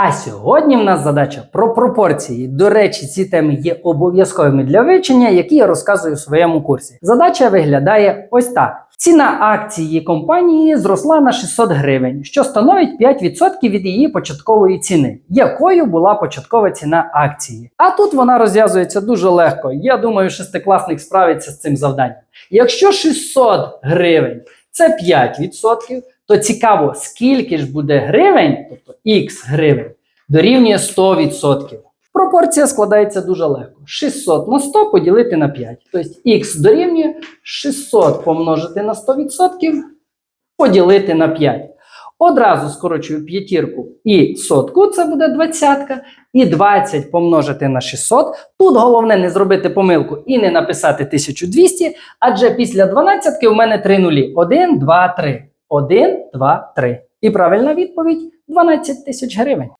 А сьогодні в нас задача про пропорції. До речі, ці теми є обов'язковими для вивчення, які я розказую в своєму курсі. Задача виглядає ось так. Ціна акції компанії зросла на 600 гривень, що становить 5% від її початкової ціни. Якою була початкова ціна акції? А тут вона розв'язується дуже легко. Я думаю, шестикласник справиться з цим завданням. Якщо 600 гривень це 5%, то цікаво, скільки ж буде гривень, тобто х гривень, дорівнює 100%. Пропорція складається дуже легко. 600 на 100 поділити на 5. Тобто х дорівнює 600 помножити на 100% поділити на 5. Одразу скорочую п'ятірку і сотку, це буде двадцятка. І 20 помножити на 600. Тут головне не зробити помилку і не написати 1200, адже після 12 в мене три нулі. 1, 2, 3. 1, 2, 3. І правильна відповідь 12 тисяч гривень.